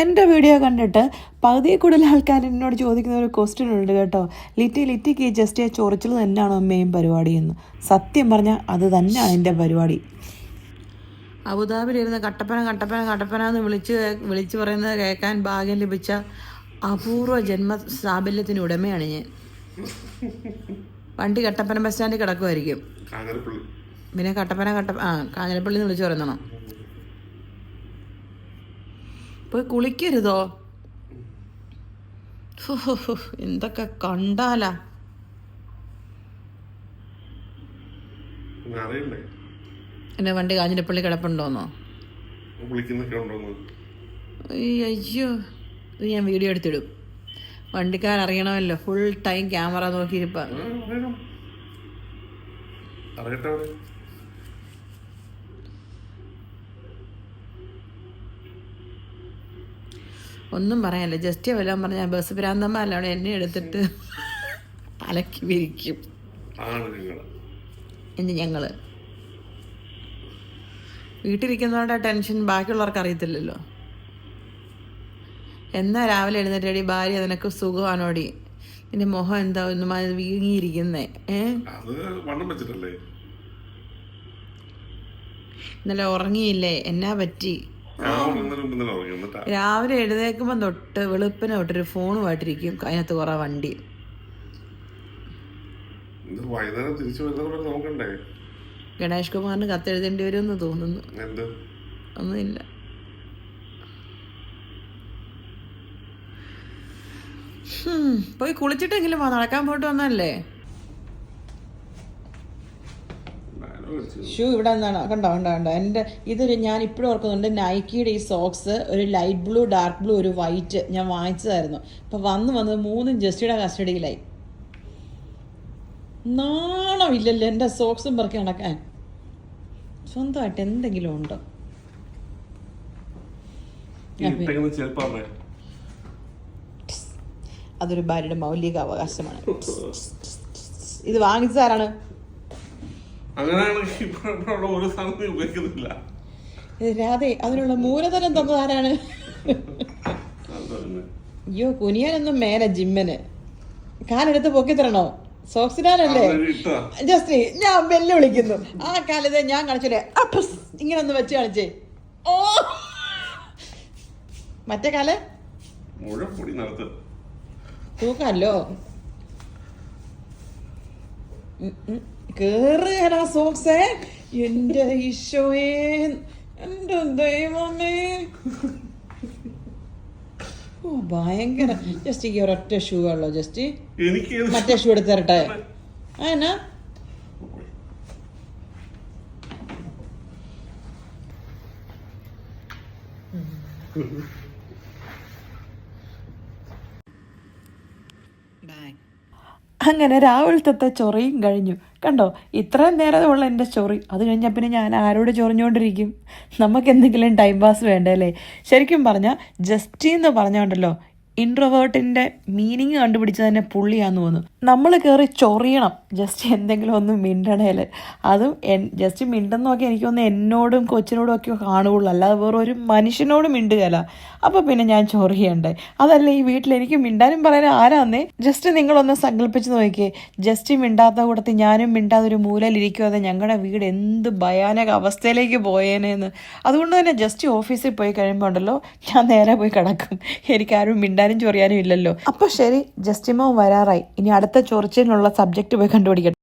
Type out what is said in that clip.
എന്റെ വീഡിയോ കണ്ടിട്ട് പകുതി കൂടുതൽ ആൾക്കാർ എന്നോട് ചോദിക്കുന്ന ഒരു ക്വസ്റ്റ്യൻ ഉണ്ട് കേട്ടോ. ലിറ്റി ലിറ്റിക്ക് ജസ്റ്റ് ചൊറിച്ചിൽ തന്നെയാണോ മെയിൻ പരിപാടി എന്ന് സത്യം പറഞ്ഞാൽ അത് തന്നെയാണ് എന്റെ പരിപാടി. അബുദാബിയിലിരുന്ന് കട്ടപ്പന കട്ടപ്പന കട്ടപ്പന എന്ന് വിളിച്ച് വിളിച്ച് പറയുന്നത് കേൾക്കാൻ ഭാഗ്യം ലഭിച്ച അപൂർവ ജന്മ സാബല്യത്തിന് ഉടമയാണ് ഞാൻ. വണ്ടി കട്ടപ്പന ബസ് സ്റ്റാൻഡിൽ കിടക്കുമായിരിക്കും കാഞ്ഞിരപ്പള്ളി. പിന്നെ കട്ടപ്പന കട്ടപ്പ ആ കാഞ്ഞിരപ്പള്ളി എന്ന് വിളിച്ച് പറയുന്നോ പോയി കുളിക്കരുതോ? എന്തൊക്കെ കണ്ടാലാ? എന്റെ വണ്ടി കാഞ്ഞിരപ്പള്ളി കിടപ്പുണ്ടോന്നോ? അയ്യ, ഇത് ഞാൻ വീഡിയോ എടുത്തിടും. വണ്ടിക്കാരറിയണമല്ലോ ഫുൾ ടൈം ക്യാമറ നോക്കിയിരിപ്പ. അറിയട്ടെ ഒന്നും പറയാനില്ല. ജസ്റ്റ് വല്ലതും പറഞ്ഞാൽ ബസ് ഭ്രാന്തന്മാരല്ലാണ് എന്നെ എടുത്തിട്ട് അലക്കി വിരിക്കും. എന്ന് ഞങ്ങൾ. വീട്ടിലിരിക്കുന്നവരുടെ ടെൻഷൻ. ബാക്കിയുള്ളവർക്ക് അറിയത്തില്ലല്ലോ. എന്നാ രാവിലെ എഴുന്നേറ്റടി? ഭാര്യ നിനക്ക് സുഖമാണോടി? നിന്റെ മുഖം എന്താ? ഒന്നും വീങ്ങിയിരിക്കുന്നേ. ഏ? അത് വീങ്ങിയിരിക്കുന്നേ ഏഹ് ഇന്നലെ ഉറങ്ങിയില്ലേ? എന്നാ പറ്റി? രാവിലെ എഴുന്നേൽക്കുമ്പോൾ തൊട്ട് വെളുപ്പിന് തൊട്ടൊരു ഫോണുമായിട്ടിരിക്കും അതിനകത്ത് കൊറേ വണ്ടി. വരെ ഗണേഷ് കുമാറിന് കത്തെഴുതേണ്ടി വരുമെന്ന് തോന്നുന്നു. ഒന്നുമില്ല. പോയി കുളിച്ചിട്ടെങ്കിലും നടക്കാൻ പോയിട്ട് വന്നല്ലേ ഷൂ ഇവിടെ നിന്നാണ്. കണ്ടോ കണ്ടോ കണ്ടോ. എന്റെ ഇതൊരു ഞാൻ ഇപ്പോഴും ഓർക്കുന്നുണ്ട് നൈക്കിയുടെ ഈ സോക്സ് ഒരു ലൈറ്റ് ബ്ലൂ ഡാർക്ക് ബ്ലൂ ഒരു വൈറ്റ് ഞാൻ വാങ്ങിച്ചതായിരുന്നു. അപ്പം വന്ന് വന്ന് മൂന്നും ജസ്റ്റിയുടെ കസ്റ്റഡിയിലായി. നാണമില്ലല്ലോ എന്റെ സോക്സും പറക്കി നടക്കാൻ. സ്വന്തമായിട്ട് എന്തെങ്കിലും ഉണ്ടോ? അതൊരു ഭാര്യയുടെ മൗലിക അവകാശമാണ് ഇത് വാങ്ങിച്ചതാരാണ്? അങ്ങനെയാണെങ്കിൽ ഒരു സാധനം ഉപയോഗിക്കുന്നില്ല. രാധേ അതിനുള്ള മൂലധനം തന്നതാരാണ്. അയ്യോ കുനിയാനൊന്നും മേലെ ജിമ്മിന്. കാലെടുത്ത് പൊക്കി തരണോ? സോക്സിനാനല്ലേ ജസ്റ്റ് ഞാൻ വെല്ലു വിളിക്കുന്നു ആ കാലത്തെ ഞാൻ കാണിച്ചില്ലേ അപ്പസ് ഇങ്ങനെ ഒന്ന് വെച്ച് കാണിച്ചേ. ഓ! മറ്റേ കാലേ? തൂക്കല്ലോ കേറുകയറാ സോക്സേ. എന്റെ ഈശോയെ എന്റെ ദൈവമേ. ഓ ഭയങ്കര. ജസ്റ്റ് ഈ ഒരൊറ്റ ഷൂ ഉള്ളോ ജസ്റ്റ്? എനിക്ക് മറ്റേ ഷൂ എടുത്ത് തരട്ടെ എന്നാ? എന്നാ അങ്ങനെ രാവിലത്തെ ചൊറിയും കഴിഞ്ഞു. കണ്ടോ ഇത്രയും ഉള്ള എന്റെ ചൊറി. അത് കഴിഞ്ഞാൽ പിന്നെ ഞാൻ ആരോട് ചൊറിഞ്ഞുകൊണ്ടിരിക്കും നമുക്ക് എന്തെങ്കിലും ടൈം പാസ് വേണ്ടേ അല്ലേ? ശരിക്കും പറഞ്ഞാൽ ജസ്റ്റി എന്ന് പറഞ്ഞുകൊണ്ടല്ലോ ഇൻട്രോവേർട്ടിന്റെ മീനിങ് കണ്ടുപിടിച്ച് തന്നെ പുള്ളിയാന്ന് തോന്നുന്നു. നമ്മൾ കയറി ചൊറിയണം. ജസ്റ്റ് എന്തെങ്കിലും ഒന്ന് മിണ്ടണേൽ അതും ജസ്റ്റ് മിണ്ടെന്നൊക്കെ എനിക്കൊന്ന് എന്നോടും കൊച്ചിനോടും ഒക്കെ കാണുകയുള്ളൂ. അല്ലാതെ വേറെ ഒരു മനുഷ്യനോട് മിണ്ടുകയല്ല അപ്പോൾ പിന്നെ ഞാൻ ചൊറിയണ്ടേ? അതല്ല ഈ വീട്ടിൽ എനിക്ക് മിണ്ടാനും പറയാനും ആരാന്നേ? ജസ്റ്റ് നിങ്ങളൊന്ന് സങ്കല്പിച്ച് നോക്കിയേ. ജസ്റ്റ് മിണ്ടാത്ത കൂടത്തിൽ ഞാനും മിണ്ടാതെ ഒരു മൂലയിലിരിക്കുവാതെ ഞങ്ങളുടെ വീട് എന്ത് ഭയാനക അവസ്ഥയിലേക്ക് പോയേനേന്ന്. അതുകൊണ്ട് തന്നെ ജസ്റ്റ് ഓഫീസിൽ പോയി കഴിയുമ്പോൾ ഉണ്ടല്ലോ ഞാൻ നേരെ പോയി കിടക്കും. എനിക്കാരും മിണ്ടാനും ചൊറിയാനും ഇല്ലല്ലോ. അപ്പോൾ ശരി ജസ്റ്റിമോ വരാറായി. ഇനി അടുത്ത ചൊറിച്ചിനുള്ള സബ്ജക്റ്റ് പോയി കണ്ടുപിടിക്കട്ടെ.